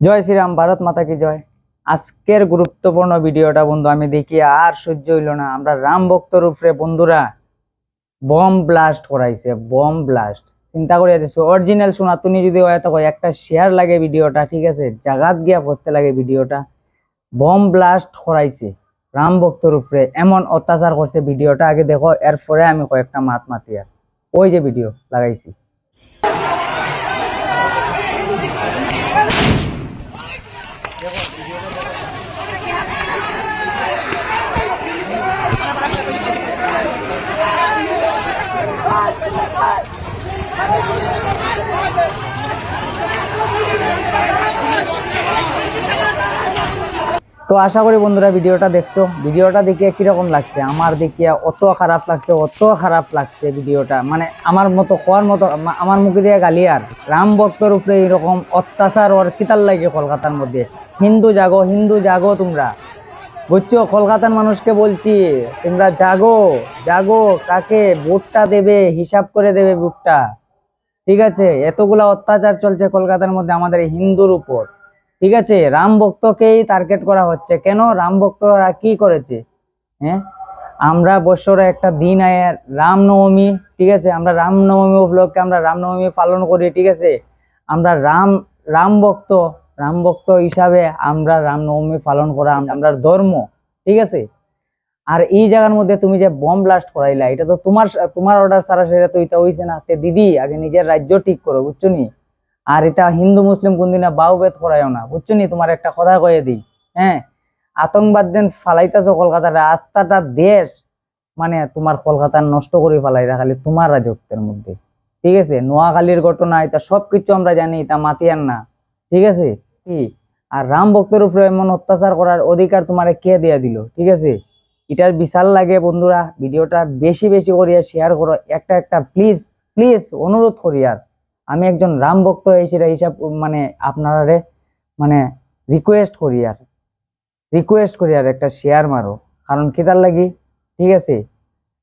জয় শ্রীরাম, ভারত মাতা কি জয়? আজকের গুরুত্বপূর্ণ ভিডিওটা বন্ধু, আমি দেখি আর সহ্য হইল না। আমরা রাম ভক্তর উপরে বন্ধুরা বম ব্লাস্ট করাইছে বম ব্লাস্ট চিন্তা করিয়া দিছো অরিজিনাল শোনা, তুমি যদি হয় তো একটা শেয়ার লাগে ভিডিওটা, ঠিক আছে? জাগাত গিয়া বসতে লাগে ভিডিওটা। বম ব্লাস্ট করাইছে, রাম ভক্তর উপরে এমন অত্যাচার করছে ভিডিওটা। আগে দেখো, এরপরে আমি কয়েকটা মাত মাতি আর। ওই যে ভিডিও লাগাইছি। Thank you. তো আশা করি বন্ধুরা ভিডিওটা দেখছ। ভিডিওটা দেখিয়ে কীরকম লাগছে? আমার দেখিয়া অত খারাপ লাগছে, অত খারাপ লাগছে ভিডিওটা। মানে আমার মতো, কোয়ার মতো আমার মুখে দিয়ে গালি আর। রাম ভক্তর উপরে এরকম অত্যাচার ওর কিতার লাগে কলকাতার মধ্যে। হিন্দু জাগো হিন্দু জাগো তোমরা। বুঝছ? কলকাতার মানুষকে বলছি, তোমরা জাগো জাগো, কাকে? ভোটটা দেবে, হিসাব করে দেবে ভোটটা। ঠিক আছে? এতগুলা অত্যাচার চলছে কলকাতার মধ্যে আমাদের হিন্দুর উপর। ঠিক আছে? রাম ভক্তকেই টার্গেট করা হচ্ছে। কেন? রাম ভক্তরা কি করেছে? হ্যাঁ আমরা বছরে একটা দিন আয় রামনবমী, ঠিক আছে? আমরা রামনবমী উপলক্ষে আমরা রামনবমী পালন করি, ঠিক আছে? আমরা রাম রাম ভক্ত রাম ভক্ত হিসাবে আমরা রামনবমী পালন করা আমরা ধর্ম, ঠিক আছে? আর এই জায়গার মধ্যে তুমি যে বম ব্লাস্ট করাইলা, এটা তো তোমার তোমার অর্ডার ছাড়া সেটা তো এটা হইছে না। দিদি, আগে নিজের রাজ্য ঠিক করো, বুঝছ নি? আর এটা হিন্দু, মুসলিম কোনদিনা বাউ বেদ করাইও না। বুঝছ নি? তোমার একটা কথা কয়ে দিই হ্যাঁ? আতঙ্কবাদ দেন ফালাইতেছো কলকাতার রাস্তাটা দেশ মানে তোমার কলকাতা নষ্ট করে ফালাই খালি তোমার রাজত্বের মধ্যে। ঠিক আছে? নোয়াখালীর ঘটনা, এটা সবকিছু আমরা জানি, এটা মাতিয়ার না। ঠিক আছে? কি? আর রাম ভক্তের উপরে এমন অত্যাচার করার অধিকার তোমারে কে দিয়া দিল? ঠিক আছে? এটার বিশাল লাগে বন্ধুরা, ভিডিওটা বেশি বেশি করিয়া শেয়ার করো। একটা একটা প্লিজ প্লিজ অনুরোধ করি আর। আমি একজন রাম ভক্ত হিসেবে হিসাব মানে আপনারে মানে রিকোয়েস্ট করি আর রিকোয়েস্ট করি আর একটা শেয়ার মারো। কারণ কিতার লাগি, ঠিক আছে?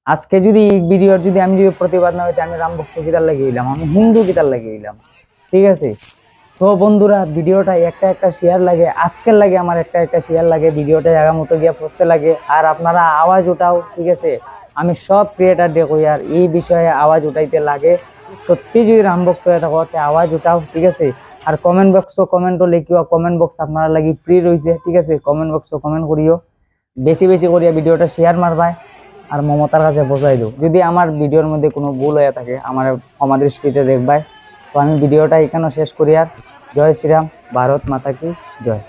আজকে যদি এই ভিডিওর যদি আমি যদি প্রতিবাদ না হইতে আমি রাম ভক্ত কিতার লাগিয়ে দিলাম আমি হিন্দু কিতার লাগিয়ে দিলাম ঠিক আছে? তো বন্ধুরা ভিডিওটা একটা একটা শেয়ার লাগে, আজকের লাগে আমার একটা একটা শেয়ার লাগে ভিডিওটা জায়গা মতো গিয়ে পড়তে লাগে, আর আপনারা আওয়াজ উঠাও, ঠিক আছে? আমি সব ক্রিয়েটার দেখো, আর এই বিষয়ে আওয়াজ উঠাইতে লাগে। সত্যি যদি রাম ভক্ত হয়ে থাকো আওয়াজ উঠাও, ঠিক আছে? আর কমেন্ট বক্স কমেন্টও লিখিও কমেন্ট বক্স আপনারা লাগি ফ্রি রয়েছে ঠিক আছে? কমেন্ট বক্স কমেন্ট করিও বেশি বেশি করিয়া ভিডিওটা শেয়ার মারবাই আর মমতার কাছে বোঝাই দেও। যদি আমার ভিডিওর মধ্যে কোনো ভুল হয়ে থাকে আমার ক্ষমা দৃষ্টিতে দেখবাই, তো আমি ভিডিওটা এখানে শেষ করি আর জয় শ্রীরাম ভারত মাতা কি জয়।